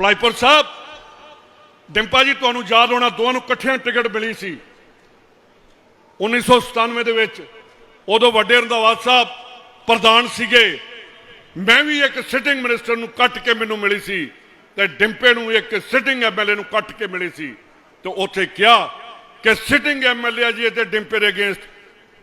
ਭਲਾਈਪੁਰ ਸਾਹਿਬ। ਡਿੰਪਾ ਜੀ, ਤੁਹਾਨੂੰ ਯਾਦ ਹੋਣਾ, ਦੋਵਾਂ ਨੂੰ ਇਕੱਠਿਆਂ ਟਿਕਟ ਮਿਲੀ ਸੀ। 1997 ਦੇ ਵਿੱਚ ਉਦੋਂ ਵੱਡੇ ਰੰਧਾਵਾ ਸਾਹਿਬ ਪ੍ਰਧਾਨ ਸੀਗੇ। ਮੈਂ ਵੀ ਇੱਕ ਸਿਟਿੰਗ ਮਿਨਿਸਟਰ ਨੂੰ ਕੱਟ ਕੇ ਮੈਨੂੰ ਮਿਲੀ ਸੀ ਤੇ ਡਿੰਪੇ ਨੂੰ ਇੱਕ ਸਿਟਿੰਗ ਐਮਐਲਏ ਨੂੰ ਕੱਟ ਕੇ ਮਿਲੀ ਸੀ। ਤੇ ਉੱਥੇ ਕਿਹਾ ਕਿ ਸਿਟਿੰਗ ਐਮਐਲਏ ਜੀ ਤੇ ਡਿੰਪੇ ਦੇ ਅਗੇਂਸਟ।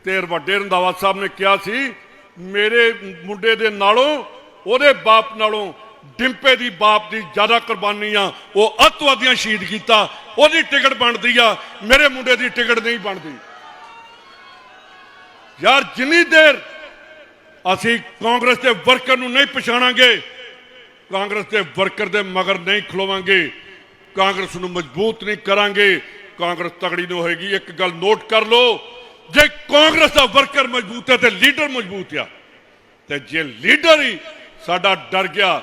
ਤੇ ਵੱਡੇ ਰੰਧਾਵਾ ਸਾਹਿਬ ਨੇ ਕਿਹਾ ਸੀ, ਮੇਰੇ ਮੁੰਡੇ ਦੇ ਨਾਲੋਂ, ਉਹਦੇ ਬਾਪ ਨਾਲੋਂ ਡਿੰਪੇ ਦੀ ਬਾਪ ਦੀ ਜ਼ਿਆਦਾ ਕੁਰਬਾਨੀ ਆ, ਉਹ ਅੱਤਵਾਦੀਆਂ ਸ਼ਹੀਦ ਕੀਤਾ, ਉਹਦੀ ਟਿਕਟ ਬਣਦੀ ਆ, ਮੇਰੇ ਮੁੰਡੇ ਦੀ ਟਿਕਟ ਨਹੀਂ ਬਣਦੀ। ਯਾਰ ਜਿੰਨੀ ਦੇਰ ਅਸੀਂ ਕਾਂਗਰਸ ਦੇ ਵਰਕਰ ਨੂੰ ਨਹੀਂ ਪਛਾਣਾਂਗੇ, ਕਾਂਗਰਸ ਦੇ ਵਰਕਰ ਦੇ ਮਗਰ ਨਹੀਂ ਖਲੋਵਾਂਗੇ, ਕਾਂਗਰਸ ਨੂੰ ਮਜ਼ਬੂਤ ਨਹੀਂ ਕਰਾਂਗੇ, ਕਾਂਗਰਸ ਤਗੜੀ ਨਹੀਂ ਹੋਏਗੀ, ਇੱਕ ਗੱਲ ਨੋਟ ਕਰ ਲਓ, ਜੇ ਕਾਂਗਰਸ ਦਾ ਵਰਕਰ ਮਜ਼ਬੂਤ ਹੈ ਤੇ ਲੀਡਰ ਮਜ਼ਬੂਤ ਆ, ਤੇ ਜੇ ਲੀਡਰ ਹੀ ਸਾਡਾ ਡਰ ਗਿਆ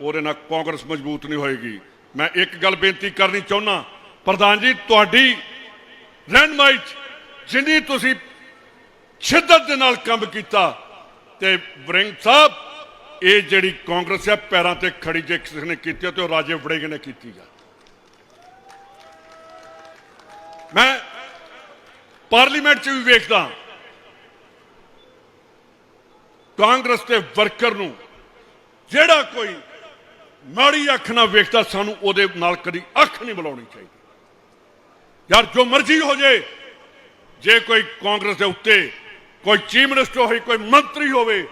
ਉਹਦੇ ਨਾਲ ਕਾਂਗਰਸ ਮਜ਼ਬੂਤ ਨਹੀਂ ਹੋਏਗੀ। ਮੈਂ ਇੱਕ ਗੱਲ ਬੇਨਤੀ ਕਰਨੀ ਚਾਹੁੰਦਾ ਪ੍ਰਧਾਨ ਜੀ, ਤੁਹਾਡੀ ਰਹਿਨਮਾਈ 'ਚ ਜਿੰਨੀ ਤੁਸੀਂ ਸ਼ਿੱਦਤ ਦੇ ਨਾਲ ਕੰਮ ਕੀਤਾ ਤੇ ਵਰਿੰਗ ਸਾਹਿਬ, ਇਹ ਜਿਹੜੀ ਕਾਂਗਰਸ ਹੈ ਪੈਰਾਂ ਤੇ ਖੜੀ ਜੇ ਕਿਸੇ ਨੇ ਕੀਤੀ ਤੇ ਉਹ ਰਾਜੇ ਵੜੇਗੇ ਨੇ ਕੀਤੀ ਆ। ਮੈਂ ਪਾਰਲੀਮੈਂਟ 'ਚ ਵੀ ਵੇਖਦਾ ਕਾਂਗਰਸ ਦੇ ਵਰਕਰ ਨੂੰ ਜਿਹੜਾ ਕੋਈ ਮਾੜੀ ਅੱਖ ਨਾਲ ਵੇਖਦਾ, ਸਾਨੂੰ ਉਹਦੇ ਨਾਲ ਕਦੀ ਅੱਖ ਨਹੀਂ ਮਿਲਾਉਣੀ ਚਾਹੀਦੀ। ਯਾਰ, ਜੋ ਮਰਜ਼ੀ ਹੋ ਜੇ ਜੇ ਕੋਈ ਕਾਂਗਰਸ ਦੇ ਉੱਤੇ ਕੋਈ ਚੀਫ ਮਿਨਿਸਟਰ ਹੋਵੇ, ਕੋਈ ਮੰਤਰੀ ਹੋਵੇ,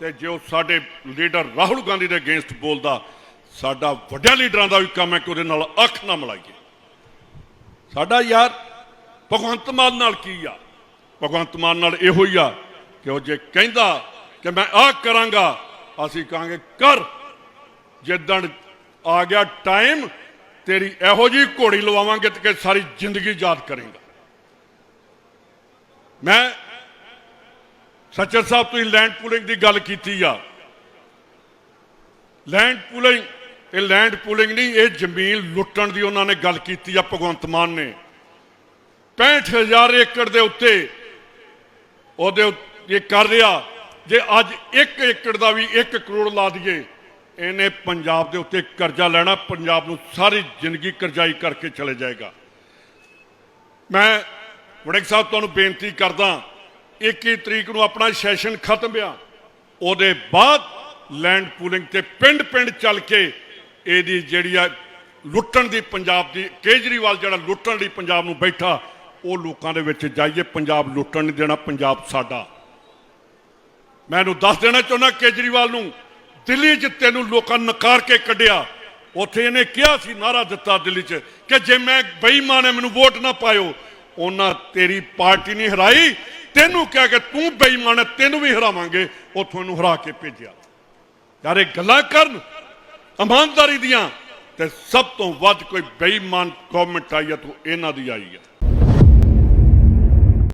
ਤੇ ਜੇ ਉਹ ਸਾਡੇ ਲੀਡਰ ਰਾਹੁਲ ਗਾਂਧੀ ਦੇ ਅਗੇਂਸਟ ਬੋਲਦਾ, ਸਾਡਾ ਵੱਡਿਆਂ ਲੀਡਰਾਂ ਦਾ ਵੀ ਕੰਮ ਹੈ ਕਿ ਉਹਦੇ ਨਾਲ ਅੱਖ ਨਾ ਮਿਲਾਈਏ। ਸਾਡਾ ਯਾਰ, ਭਗਵੰਤ ਮਾਨ ਨਾਲ ਕੀ ਆ? ਭਗਵੰਤ ਮਾਨ ਨਾਲ ਇਹੋ ਹੀ ਆ ਕਿ ਉਹ ਜੇ ਕਹਿੰਦਾ ਕਿ ਮੈਂ ਆਹ ਕਰਾਂਗਾ, ਅਸੀਂ ਕਹਾਂਗੇ, ਕਰ। ਜਿੱਦਣ ਆ ਗਿਆ ਟਾਈਮ, ਤੇਰੀ ਇਹੋ ਜੀ ਘੋੜੀ ਲਵਾਵਾਂਗੇ ਤੇ ਸਾਰੀ ਜ਼ਿੰਦਗੀ ਯਾਦ ਕਰੇਗਾ। ਮੈਂ ਸੱਚਰ ਸਾਹਿਬ ਤੁਸੀਂ ਲੈਂਡ ਪੂਲਿੰਗ ਦੀ ਗੱਲ ਕੀਤੀ ਆ। ਲੈਂਡ ਪੂਲਿੰਗ ਇਹ ਲੈਂਡ ਪੂਲਿੰਗ ਨਹੀਂ, ਇਹ ਜ਼ਮੀਨ ਲੁੱਟਣ ਦੀ ਉਹਨਾਂ ਨੇ ਗੱਲ ਕੀਤੀ ਆ, ਭਗਵੰਤ ਮਾਨ ਨੇ। 65000 ਏਕੜ ਦੇ ਉੱਤੇ ਉਹਦੇ ਇਹ ਕਰ ਰਿਹਾ। ਜੇ ਅੱਜ 1 ਏਕੜ ਦਾ ਵੀ 1 ਕਰੋੜ ਲਾ ਦਈਏ ਇਹਨੇ ਪੰਜਾਬ ਦੇ ਉੱਤੇ ਕਰਜ਼ਾ ਲੈਣਾ, ਪੰਜਾਬ ਨੂੰ ਸਾਰੀ ਜ਼ਿੰਦਗੀ ਕਰਜ਼ਾਈ ਕਰਕੇ ਚਲੇ ਜਾਏਗਾ। ਮੈਂ ਵੜਿੰਗ ਸਾਹਿਬ, ਤੁਹਾਨੂੰ ਬੇਨਤੀ ਕਰਦਾ 21 ਤਰੀਕ ਨੂੰ ਆਪਣਾ ਸੈਸ਼ਨ ਖਤਮ ਆ। ਉਹਦੇ ਬਾਅਦ ਲੈਂਡ ਪੂਲਿੰਗ ਤੇ ਪਿੰਡ ਪਿੰਡ ਚੱਲ ਕੇ ਇਹਦੀ ਜਿਹੜੀ ਆ ਲੁੱਟਣ ਦੀ ਪੰਜਾਬ ਦੀ, ਕੇਜਰੀਵਾਲ ਜਿਹੜਾ ਲੁੱਟਣ ਲਈ ਪੰਜਾਬ ਨੂੰ ਬੈਠਾ, ਉਹ ਲੋਕਾਂ ਦੇ ਵਿੱਚ ਜਾਈਏ, ਪੰਜਾਬ ਲੁੱਟਣ ਨਹੀਂ ਦੇਣਾ, ਪੰਜਾਬ ਸਾਡਾ। ਮੈਂ ਇਹਨੂੰ ਦੱਸ ਦੇਣਾ ਚਾਹੁੰਦਾ ਕੇਜਰੀਵਾਲ ਨੂੰ ਦਿੱਲੀ 'ਚ ਤੈਨੂੰ ਲੋਕਾਂ ਨਕਾਰ ਕੇ ਕੱਢਿਆ। ਉੱਥੇ ਇਹਨੇ ਕਿਹਾ ਸੀ ਨਾਰਾ ਦਿੱਤਾ ਦਿੱਲੀ 'ਚ ਕਿ ਜੇ ਮੈਂ ਬੇਈਮਾਨ ਹੈ, ਮੈਨੂੰ ਵੋਟ ਨਾ ਪਾਇਓ। ਉਹਨਾਂ ਤੇਰੀ ਪਾਰਟੀ ਨਹੀਂ ਹਰਾਈ। ਤੈਨੂੰ ਕਿਹਾ ਕਿ ਤੂੰ ਬੇਈਮਾਨ ਹੈ, ਤੈਨੂੰ ਵੀ ਹਰਾਵਾਂਗੇ। ਉੱਥੋਂ ਇਹਨੂੰ ਹਰਾ ਕੇ ਭੇਜਿਆ। ਯਾਰ, ਇਹ ਗੱਲਾਂ ਕਰਨ, ਇਮਾਨਦਾਰੀ ਦੀਆਂ, ਤੇ ਸਭ ਤੋਂ ਵੱਧ ਕੋਈ ਬੇਈਮਾਨ ਗਵਰਨਮੈਂਟ ਆਈ ਹੈ, ਤੂੰ ਇਹਨਾਂ ਦੀ ਆਈ ਹੈ।